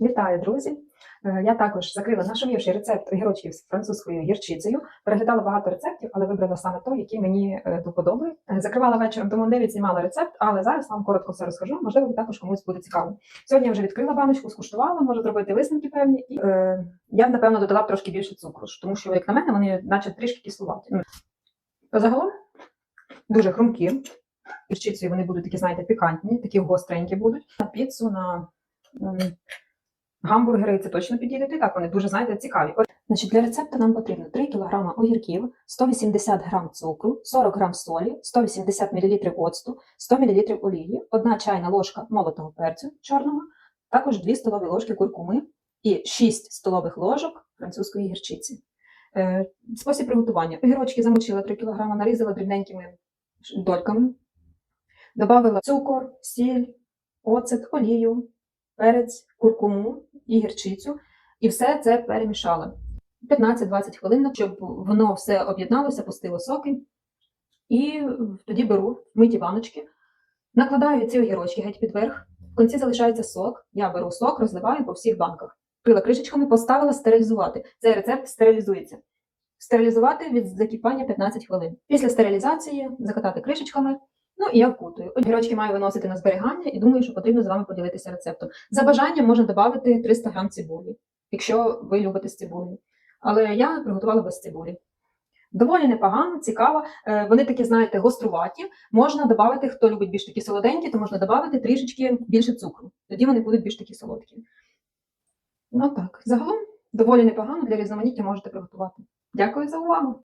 Вітаю, друзі! Е, Я також закрила нашумівший рецепт огірочків з французькою гірчицею. Переглядала багато рецептів, але вибрала саме той, який мені е, до подоби. Е, Закривала вечором, тому не відзнімала рецепт, але зараз вам коротко все розкажу. Можливо, також комусь буде цікаво. Сьогодні я вже відкрила баночку, скуштувала, можу зробити висновки певні. І, е, я напевно, додала трошки більше цукру, тому що, як на мене, вони наче трішки кислуваті. Загалом дуже хрумкі. Гірчицею вони будуть такі, знаєте, пікантні, такі гостренькі будуть. На піцу, на гамбургери це точно підійдуть. І так, вони дуже, знаєте, цікаві. Значить, для рецепту нам потрібно 3 кг огірків, 180 г цукру, 40 г солі, 180 мл оцту, 100 мл олії, 1 чайна ложка молотого перцю чорного, також 2 столові ложки куркуми і 6 столових ложок французької гірчиці. Е, спосіб приготування. Огірочки замочила 3 кг, нарізала дрібненькими дольками, Добавила цукор, сіль, оцет, олію, перець, куркуму і гірчицю. І все це перемішала. 15-20 хвилин, щоб воно все об'єдналося, пустило соки. І тоді беру миті баночки, накладаю ці огірочки геть під верх. В кінці залишається сок. Я беру сок, розливаю по всіх банках. Крила кришечками, поставила стерилізувати. Цей рецепт стерилізується. Стерилізувати від закипання 15 хвилин. Після стерилізації закатати кришечками. Ну і я вкутую. Огірочки маю виносити на зберігання і думаю, що потрібно з вами поділитися рецептом. За бажанням можна додати 300 грам цибулі, якщо ви любите з цибулею. Але я приготувала без цибулі. Доволі непогано, цікаво. Е, Вони такі, знаєте, гоструваті. Можна додати, хто любить більш такі солоденькі, то можна додати трішечки більше цукру. Тоді вони будуть більш такі солодкі. Ну так, загалом доволі непогано для різноманіття можете приготувати. Дякую за увагу!